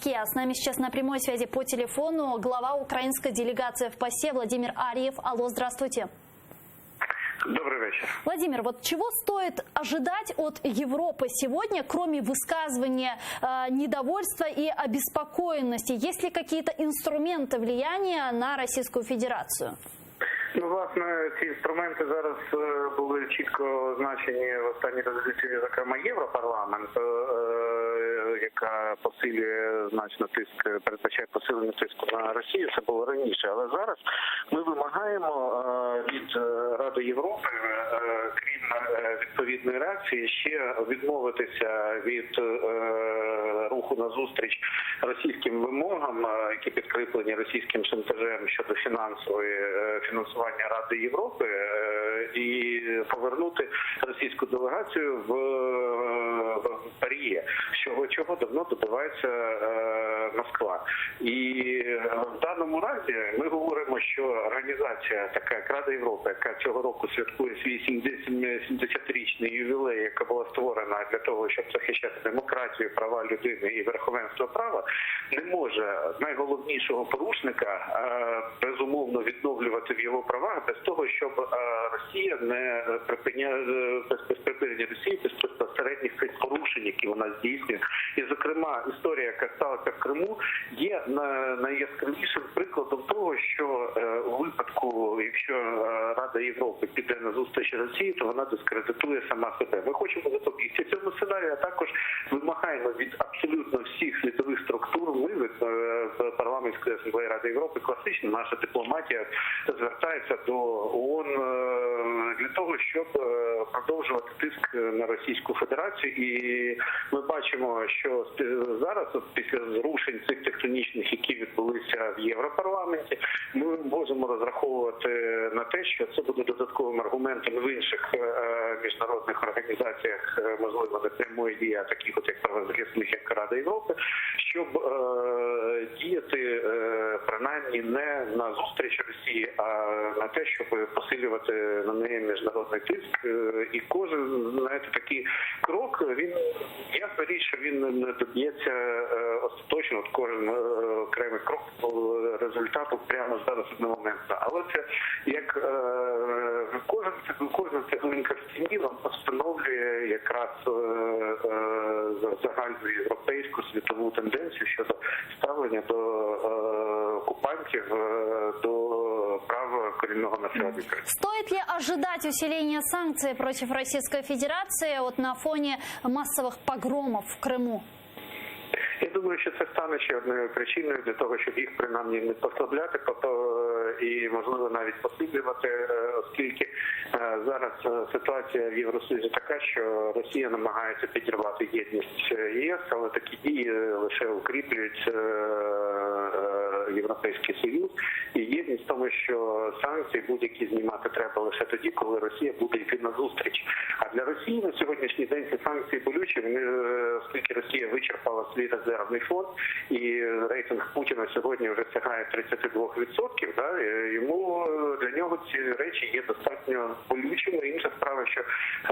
Москве. А с нами сейчас на прямой связи по телефону глава украинской делегации в ПАСЕ Владимир Арьев. Алло, здравствуйте. Добрый вечер. Владимир, вот чего стоит ожидать от Европы сегодня, кроме высказывания э, недовольства и обеспокоенности? Есть ли какие-то инструменты влияния на Российскую Федерацию? Ну, власне, ці інструменти зараз е, були чітко означені в останній резолюції, зокрема Європарламент, е, Яка посилює значно тиск, передбачає посилення тиску на Росію. Це було раніше, але зараз ми вимагаємо е, від е, Ради Європи, е, крім відповідної реакції, ще відмовитися від руху на зустріч російським вимогам, які підкріплені російським шантажем щодо фінансової фінансування Ради Європи, і повернути російську делегацію в, е, Паріє, чого чого давно добивається е, Москва. І е, в даному разі ми говоримо, що організація, така як Рада Європи, яка цього року святкує свій 70-річний ювілей, яка була створена для того, щоб захищати демократію, права людини і верховенство права, не може найголовнішого порушника безумовно відновлювати в його правах без того, щоб Росія не припиняє без припинення Росії без безпосередніх цих порушень, які вона здійснює, і зокрема історія, яка сталася в Криму, є на- найяскравішим прикладом того, що е, у випадку, якщо е, Рада Європи піде на зустріч Росії, то вона дискредитує сама себе. Ми хочемо запобігти цьому сценарію, а також вимагаємо від абсолютно всіх світових структур. Ми від е, парламентської асамблеї Ради Європи класично наша дипломатія звертається до ООН е, для того, щоб е, продовжувати тиск на Російську Федерацію, і ми бачимо, що зараз, після зрушень цих тектонічних, які відбулися в Європарламенті, ми можемо розраховувати на те, що це буде додатковим аргументом в інших е, міжнародних організаціях, е, можливо, не прямої дії, а таких от як правозахисних, як Рада Європи, щоб е, діяти е, принаймні не на зустріч Росії, а на те, щоб посилювати на неї міжнародний тиск. Е, І кожен знаєте, такий крок він ясна річ, що він не доб'ється е, остаточно. От кожен е, окремий крок результату прямо зараз одномоментно. Але це як е, кожен кожна цеглинка в стіні вам встановлює якраз е, е, за- загальну європейську світову тенденцію щодо ставлення до е, окупантів до права корінного населення. Стоит ли ожидать усиления санкций против Российской Федерации вот на фоне массовых погромов в Крыму? Думаю, що це стане ще одною причиною для того, щоб їх принаймні не послабляти, пото- і можливо навіть посилювати, е, оскільки е, зараз е, ситуація в Євросоюзі така, що Росія намагається підірвати єдність е, ЄС, але такі дії лише укріплюють е, е, Європейський Союз і єдність в тому, що санкції будь-які знімати треба лише тоді, коли Росія буде йти на зустріч. А для Росії на сьогоднішній день ці санкції болючі. Вони е, оскільки Росія вичерпала свій резервний фонд, і рейтинг Путіна сьогодні вже сягає 32%, Да, йому е, для нього ці речі є достатньо болючими. Інша справа, що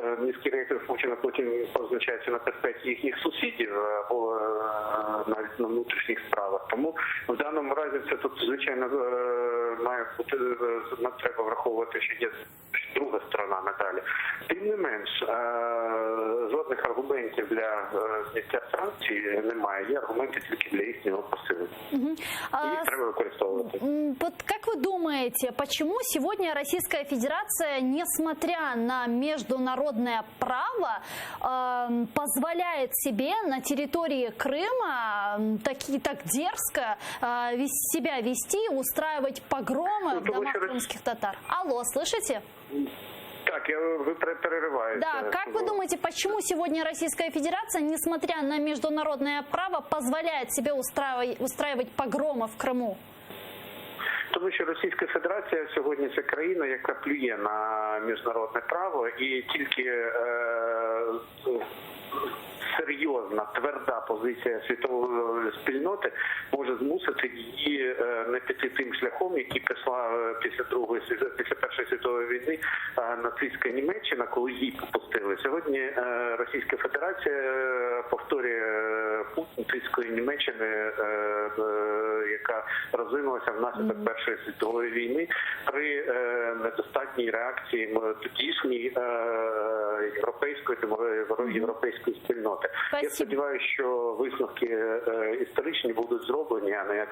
е, низький рейтинг Путіна потім позначається на перспективі їхніх сусідів або навіть на внутрішніх справах. Тому в даному разі це тут звичайно е, має бути е, треба враховувати, що є друга сторона медалі. Тим не менш, е, жодних аргументів для е, зняття санкцій немає. Є аргументи тільки для їхнього посилення. А, Їх треба використовувати. М, Вот как вы думаете, почему сегодня Российская Федерация, несмотря на международное право, эм, позволяет себе на территории Крыма м, таки, так дерзко э, вес- себя вести, устраивать погромы Ну, в потому домах что Рос- крымских татар? Алло, слышите? Так, я ви пере- перериваєте. Да, как вы думаете, почему сегодня Российская Федерация, несмотря на международное право, позволяет себе устраивать, устраивать погромы в Крыму? Тому що Російська Федерація сьогодні це країна, яка плює на міжнародне право, і тільки е, серйозна тверда позиція світової спільноти може змусити її е, не піти тим шляхом, який пішла е, після другої після першої світової війни е, нацистська Німеччина, коли їй попустили. Сьогодні е, Російська Федерація повторює путь нацистської Німеччини, яка розвинулася внаслідок першої світової війни при недостатній реакції е, європейської європейської спільноти. Я сподіваюся, що висновки історичні будуть зроблені, а не як